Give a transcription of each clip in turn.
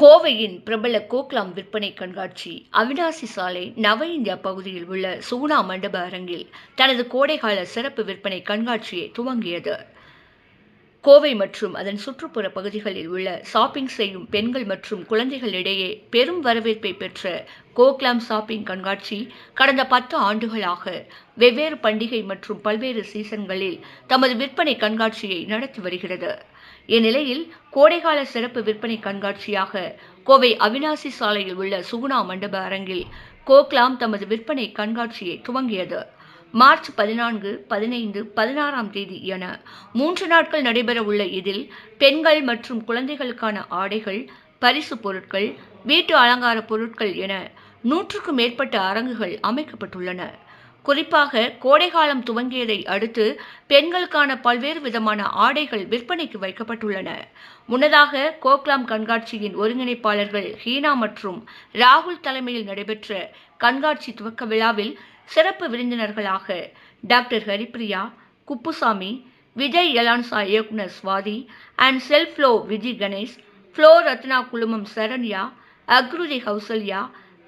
கோவையின் பிரபல கோக்லாம் விற்பனை கண்காட்சி அவினாசி சாலை நவ இந்தியா பகுதியில் உள்ள சூனா மண்டப அரங்கில் தனது கோடைகால சிறப்பு விற்பனை கண்காட்சியை துவங்கியது. கோவை மற்றும் அதன் சுற்றுப்புற பகுதிகளில் உள்ள ஷாப்பிங் செய்யும் பெண்கள் மற்றும் குழந்தைகளிடையே பெரும் வரவேற்பை பெற்ற கோக்லாம் ஷாப்பிங் கண்காட்சி கடந்த பத்து ஆண்டுகளாக வெவ்வேறு பண்டிகை மற்றும் பல்வேறு சீசன்களில் தமது விற்பனை கண்காட்சியை நடத்தி வருகிறது. இந்நிலையில் கோடைகால சிறப்பு விற்பனை கண்காட்சியாக கோவை அவினாசி சாலையில் உள்ள சுகுணா மண்டப அரங்கில் கோக்லாம் தமது விற்பனை கண்காட்சியை துவங்கியது. மார்ச் பதினான்கு பதினைந்து பதினாறாம் தேதி என மூன்று நாட்கள் நடைபெறவுள்ள இதில் பெண்கள் மற்றும் குழந்தைகளுக்கான ஆடைகள் பரிசு பொருட்கள் வீட்டு அலங்கார பொருட்கள் என நூற்றுக்கும் மேற்பட்ட அரங்குகள் அமைக்கப்பட்டுள்ளன. குறிப்பாக கோடைகாலம் துவங்கியதை அடுத்து பெண்களுக்கான பல்வேறு விதமான ஆடைகள் விற்பனைக்கு வைக்கப்பட்டுள்ளன. முன்னதாக கோக்லாம் கண்காட்சியின் ஒருங்கிணைப்பாளர்கள் ஹீனா மற்றும் ராகுல் தலைமையில் நடைபெற்ற கண்காட்சி துவக்க விழாவில் சிறப்பு விருந்தினர்களாக டாக்டர் ஹரிப்ரியா குப்புசாமி விஜய் எலான்சா இயக்குனர் Swathi and Selflo Viji Ganesh flow Ratna குழுமம் சரண்யா அக்ருதி கௌசல்யா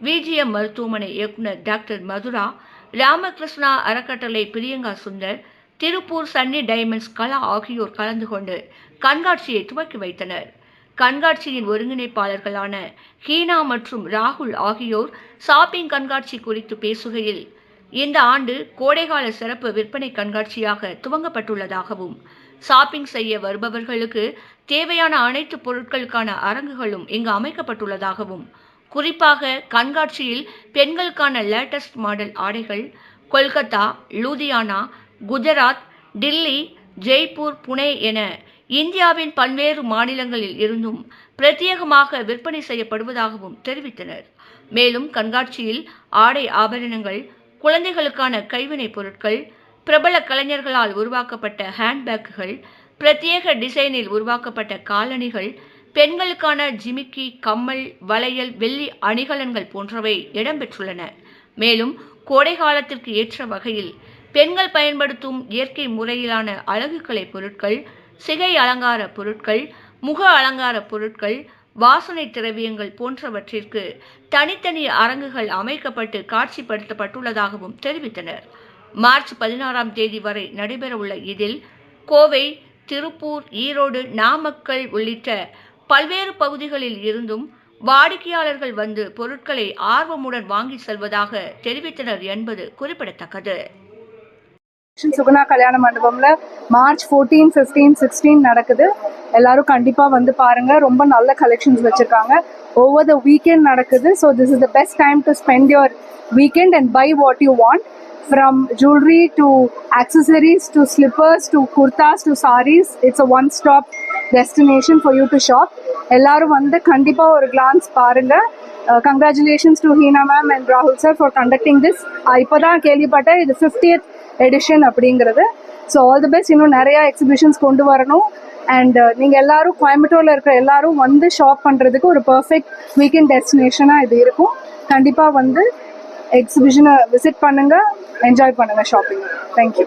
விஜிஎம் மருத்துவமனை இயக்குனர் டாக்டர் மதுரா ராமகிருஷ்ணா அறக்கட்டளை பிரியங்கா சுந்தர் திருப்பூர் சன்னி டைமண்ட்ஸ் கலா ஆகியோர் கலந்து கொண்டு கண்காட்சியை துவக்கி வைத்தனர். கண்காட்சியின் ஒருங்கிணைப்பாளர்களான ஹீனா மற்றும் ராகுல் ஆகியோர் ஷாப்பிங் கண்காட்சி குறித்து பேசுகையில் இந்த ஆண்டு கோடைகால சிறப்பு விற்பனை கண்காட்சியாக துவங்கப்பட்டுள்ளதாகவும் ஷாப்பிங் செய்ய வருபவர்களுக்கு தேவையான அனைத்து பொருட்களுக்கான அரங்குகளும் இங்கு அமைக்கப்பட்டுள்ளதாகவும் குறிப்பாக கண்காட்சியில் பெண்களுக்கான லேட்டஸ்ட் மாடல் ஆடைகள் கொல்கத்தா லூதியானா குஜராத் டில்லி ஜெய்ப்பூர் புனே என இந்தியாவின் பல்வேறு மாநிலங்களில் இருந்தும் பிரத்யேகமாக விற்பனை செய்யப்படுவதாகவும் தெரிவித்தனர். மேலும் கண்காட்சியில் ஆடை ஆபரணங்கள் குழந்தைகளுக்கான கைவினைப் பொருட்கள் பிரபல கலைஞர்களால் உருவாக்கப்பட்ட ஹேண்ட்பேக்குகள் பிரத்யேக டிசைனில் உருவாக்கப்பட்ட காலணிகள் பெண்களுக்கான ஜிமிக்கி கம்மல் வளையல் வெள்ளி அணிகலன்கள் போன்றவை இடம்பெற்றுள்ளன. மேலும் கோடை காலத்திற்கு ஏற்ற வகையில் பெண்கள் பயன்படுத்தும் இயற்கை முறையிலான அழகுக்கலை பொருட்கள் சிகை அலங்கார பொருட்கள் முக அலங்கார பொருட்கள் வாசனை திரவியங்கள் போன்றவற்றிற்கு தனித்தனி அரங்குகள் அமைக்கப்பட்டு காட்சிப்படுத்தப்பட்டுள்ளதாகவும் தெரிவித்தனர். மார்ச் பதினாறாம் தேதி வரை நடைபெறவுள்ள இதில் கோவை திருப்பூர் ஈரோடு நாமக்கல் உள்ளிட்ட பல்வேறு பகுதிகளில் இருந்தும் வாடிக்கையாளர்கள் வந்து பொருட்களை ஆர்வமுடன் வாங்கி செல்வதாக தெரிவித்தனர் என்பது குறிப்பிடத்தக்கது. சுகுணா கல்யாண மண்டபம்ல மார்ச் ஃபோர்டீன் ஃபிஃப்டீன் சிக்ஸ்டீன் நடக்குது. எல்லாரும் கண்டிப்பா வந்து பாருங்க. ரொம்ப நல்ல கலெக்ஷன்ஸ் வச்சிருக்காங்க. ஓவர் த வீக்கெண்ட் நடக்குது. So this is the best time to spend your weekend and buy what you want from jewellery to accessories to slippers to kurtas to saris it's a one stop destination for you to shop எல்லாரும் வந்து கண்டிப்பாக ஒரு glance பாருங்க. Congratulations to Heena ma'am and ராகுல் sir for conducting this இப்போ தான் கேள்விப்பட்டேன் இது ஃபிஃப்டியத் எடிஷன் அப்படிங்கிறது. ஸோ ஆல் தி பெஸ்ட் இன்னும் நிறையா எக்ஸிபிஷன்ஸ் கொண்டு வரணும். அண்ட் uh, நீங்கள் எல்லாரும் கோயம்புத்தூரில் இருக்கிற எல்லாரும் வந்து ஷாப் பண்ணுறதுக்கு ஒரு பர்ஃபெக்ட் வீக்கெண்ட் டெஸ்டினேஷனாக இது இருக்கும். கண்டிப்பாக வந்து எக்ஸிபிஷனை விசிட் பண்ணுங்கள் என்ஜாய் பண்ணுங்கள் ஷாப்பிங் தேங்க்யூ